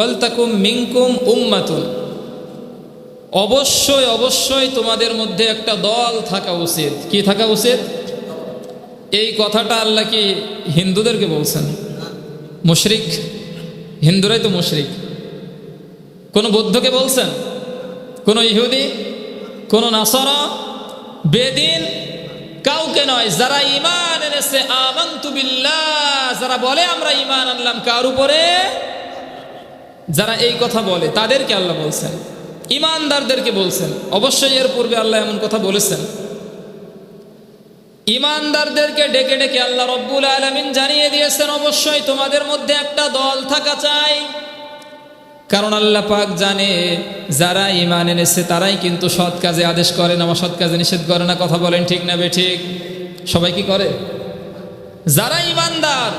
ওয়ালতাকুম মিঙ্কুম উম্মাতুন। অবশ্যই অবশ্যই তোমাদের মধ্যে একটা দল থাকা উচিত। কি থাকা উচিত? এই কথাটা আল্লাহ কি হিন্দুদেরকে বলছেন? মুশরিক? হিন্দুরাই তো মুশরিক। কোনো বৌদ্ধকে বলছেন? কোনো ইহুদি? কোনো নাসারা? বেদিন? কাউকে নয়, যারা ইমান এনেছে, আমান্তু বিল্লাহ, যারা বলে আমরা ইমান আনলাম, কার উপরে? যারা এই কথা বলে, তাদেরকে আল্লাহ বলছেন। ইমানদারদেরকে বলছেন। অবশ্যই এর পূর্বে আল্লাহ এমন কথা বলেছেন। ইমানদারদেরকে ডেকে ডেকে আল্লাহ রব্বুল আলমিন জানিয়ে দিয়েছেন, অবশ্যই তোমাদের মধ্যে একটা দল থাকা চাই। কারণ আল্লাহ পাক জানে, যারা ইমান এনেছে তারাই কিন্তু সৎ কাজে আদেশ করে না সৎ কাজে নিষেধ করে না। কথা বলেন ঠিক না বে ঠিক? সবাই কি করে? যারা ইমানদার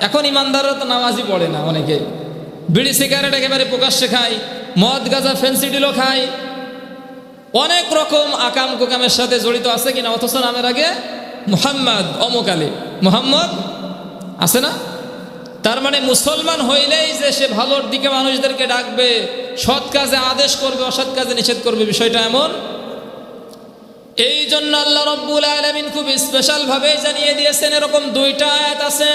এখন ইমানদাররা তো নামাজই পড়ে না অনেকে বিড়ি সিগারেট একেবারে প্রকাশ্যে খায়, মদ, গাঁজা ফেন্সিডিলও খায়। অনেক রকম আকাম কুকামের সাথে জড়িত আছে কিনা, অথচ নামের আগে মুহাম্মদ অমুক আলী। মুহাম্মদ? আছে না? তার মানে মুসলমান হইলেই যে সে ভালোর দিকে মানুষদেরকে ডাকবে, সৎ কাজে আদেশ করবে, অসৎ কাজে নিষেধ করবে, বিষয়টা এমন। এই জন্য আল্লাহ রব্বুল আলমিন খুব স্পেশাল ভাবে জানিয়ে দিয়েছেন, এরকম দুইটা আয়াত আছে।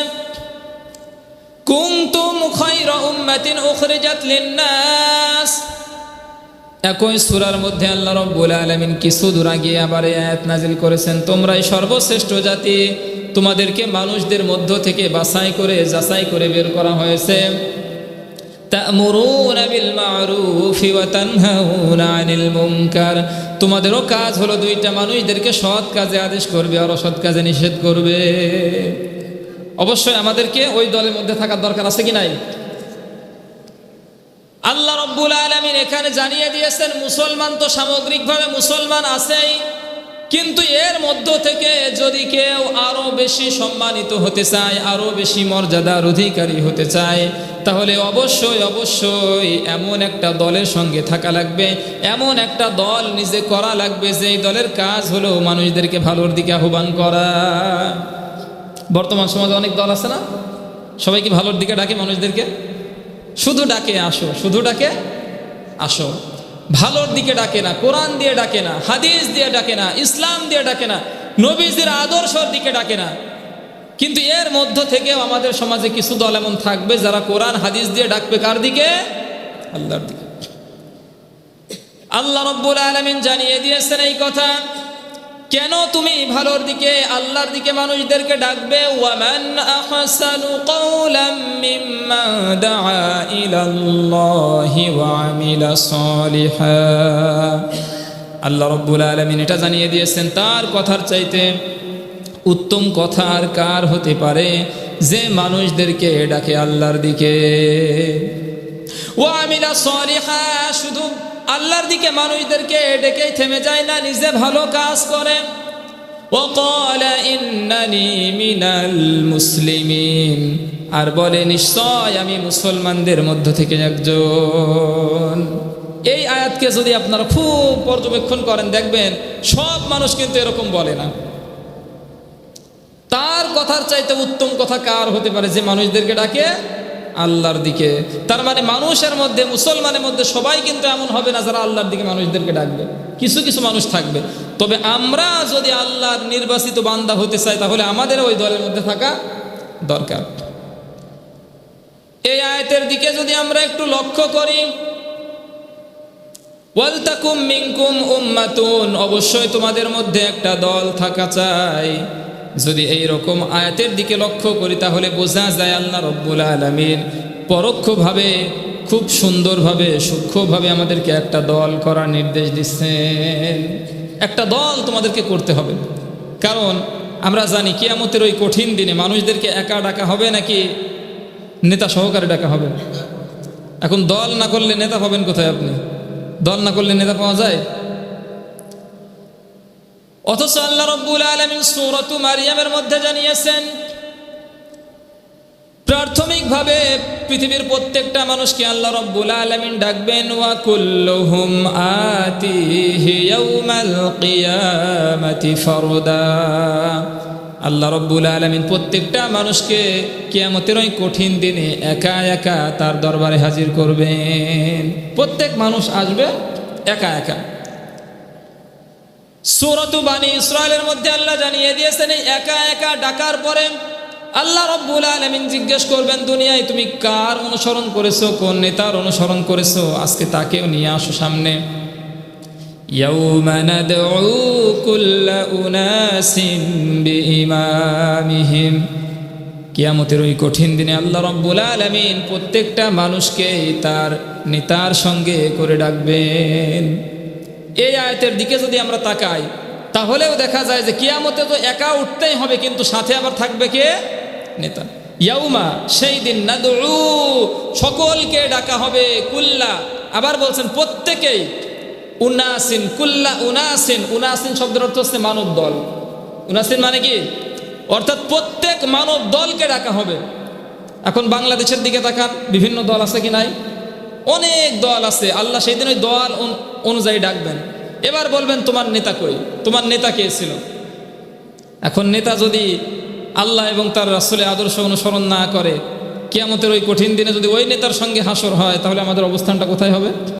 কুনতুম খায়রা উম্মাতিন উখরিজাত লিন-নাস। একই সূরার মধ্যে আল্লাহ রাব্বুল আলামিন কিছু দূর আগে আবার আয়াত নাজিল করেছেন? তোমরাই সর্বশ্রেষ্ঠ জাতি, তোমাদেরকে মানুষদের মধ্য থেকে বাছাই করে, যাচাই করে বের করা হয়েছে। তোমাদেরও কাজ হলো দুইটা মানুষদেরকে সৎ কাজে আদেশ করবে আর অসৎ কাজে নিষেধ করবে। অবশ্যই আমাদেরকে ওই দলের মধ্যে থাকার দরকার আছে কি নাই? আল্লাহ রব্বুল আলমিন এখানে জানিয়ে দিয়েছেন, মুসলমান তো সামগ্রিকভাবে মুসলমান আছেই, কিন্তু এর মধ্য থেকে যদি কেউ আরও বেশি সম্মানিত হতে চায়, আরও বেশি মর্যাদার অধিকারী হতে চায়, তাহলে অবশ্যই অবশ্যই এমন একটা দলের সঙ্গে থাকা লাগবে, এমন একটা দল নিজে করা লাগবে যে এই দলের কাজ হলো মানুষদেরকে ভালোর দিকে আহ্বান করা। বর্তমান সমাজে অনেক দল আছে না? সবাই কি ভালোর দিকে ডাকে মানুষদেরকে? শুধু ডাকে, আসো, শুধু ডাকে, আসো। ভালোর দিকে ডাকে না, কোরআন দিয়ে ডাকে না, হাদিস দিয়ে ডাকে না, ইসলাম দিয়ে ডাকে না, নবীজির আদর্শর দিকে ডাকে না। কিন্তু এর মধ্য থেকেও আমাদের সমাজে কিছু দল এমন থাকবে যারা কোরআন, হাদিস দিয়ে ডাকবে কার দিকে? আল্লাহর দিকে। আল্লাহ রব্বুল আলমিন জানিয়ে দিয়েছেন এই কথা। কেন তুমি ভালোর দিকে, আল্লাহর দিকে মানুষদেরকে ডাকবে? মিম্মা ওয়া আমিলা আল্লাহ রাব্বুল আলামিন এটা জানিয়ে দিয়েছেন, তার কথার চাইতে উত্তম কথা আর কার হতে পারে যে মানুষদেরকে ডাকে আল্লাহর দিকে? ওয়া আমিলা সলিহা, শুধু আল্লাহর দিকে মানুষদেরকে ডেকেই থেমে যায় না নিজে ভালো কাজ করে وقال إنني من المسلمين আর বলে নিশ্চয় আমি মুসলমানদের মধ্য থেকে একজন এই আয়াতকে যদি আপনারা খুব পর্যবেক্ষণ করেন দেখবেন সব মানুষ কিন্তু এরকম বলে না তার কথার চাইতে উত্তম কথা কার হতে পারে যে মানুষদেরকে ডাকে আল্লাহর দিকে। তার মানে মানুষের মধ্যে, মুসলমানের মধ্যে সবাই কিন্তু এমন হবে না যারা আল্লাহর দিকে মানুষদেরকে ডাকবে। কিছু কিছু মানুষ থাকবে। তবে আমরা যদি আল্লাহর নির্বাচিত বান্দা হতে চাই, তাহলে আমাদের ওই দলের মধ্যে থাকা দরকার। এই আয়তের দিকে যদি আমরা একটু লক্ষ্য করি, ওয়ালতাকুম উম্মাতুন, অবশ্যই তোমাদের মধ্যে একটা দল থাকা চাই। যদি এই রকম আয়াতের দিকে লক্ষ্য করি, তাহলে বোঝা যায় আল্লাহ রব্বুল আলমিন পরোক্ষভাবে, খুব সুন্দরভাবে, সূক্ষ্মভাবে আমাদেরকে একটা দল করার নির্দেশ দিচ্ছেন। একটা দল তোমাদেরকে করতে হবে। কারণ আমরা জানি কিয়ামতের ওই কঠিন দিনে মানুষদেরকে একা ডাকা হবে নাকি নেতা সহকারে ডাকা হবে? এখন দল না করলে নেতা পাবেন কোথায় আপনি? দল না করলে নেতা পাওয়া যায়? অথচ আল্লাহ রব্বুল আলমিন সৌরতু মারিয়ামের মধ্যে জানিয়েছেন, প্রাথমিকভাবে পৃথিবীর প্রত্যেকটা মানুষকে আল্লাহ রব্বুল আলমিন ডাকবেন ফারদা। আল্লাহ রব্বুল আলমিন প্রত্যেকটা মানুষকে কিয়ামতের ওই কঠিন দিনে একা একা তার দরবারে হাজির করবেন। প্রত্যেক মানুষ আসবে একা একা। সুরতু বাণী ইসরায়েলের মধ্যে আল্লাহ জানিয়ে দিয়েছেন একা একা ডাকার পরে আল্লাহ রব্বুল আলমিন জিজ্ঞেস করবেন, দুনিয়ায় তুমি কার অনুসরণ করেছ, কোন নেতার অনুসরণ করেছ? আজকে তাকেও নিয়ে আসো সামনে। কিয়ামতের ওই কঠিন দিনে আল্লাহ রব্বুল আলমিন প্রত্যেকটা মানুষকে তার নেতার সঙ্গে করে ডাকবেন। এই আয়তের দিকে যদি আমরা তাকাই, তাহলেও দেখা যায় যে কিয়ামতে তো একা উঠতেই হবে, কিন্তু সাথে আবার থাকবে কে? নেতা। ইয়াউমা সেই দিন নাদু সকলকে ডাকা হবে কুল্লা। আবার বলছেন, প্রত্যেকেই উনাসিন, কুল্লা উনাসিন। উনাসিন শব্দের অর্থ হচ্ছে মানব দল। উনাসিন মানে কি? অর্থাৎ প্রত্যেক মানব দলকে ডাকা হবে। এখন বাংলাদেশের দিকে তাকান, বিভিন্ন দল আছে কি নাই? অনেক দল আছে। আল্লাহ সেই দিন ওই দল অনুযায়ী ডাকবেন। এবার বলবেন, তোমার নেতা কই? তোমার নেতা কে ছিল? এখন নেতা যদি আল্লাহ এবং তার রাসুলে আদর্শ অনুসরণ না করে, কেয়ামতের ওই কঠিন দিনে যদি ওই নেতার সঙ্গে হাসর হয়, তাহলে আমাদের অবস্থানটা কোথায় হবে?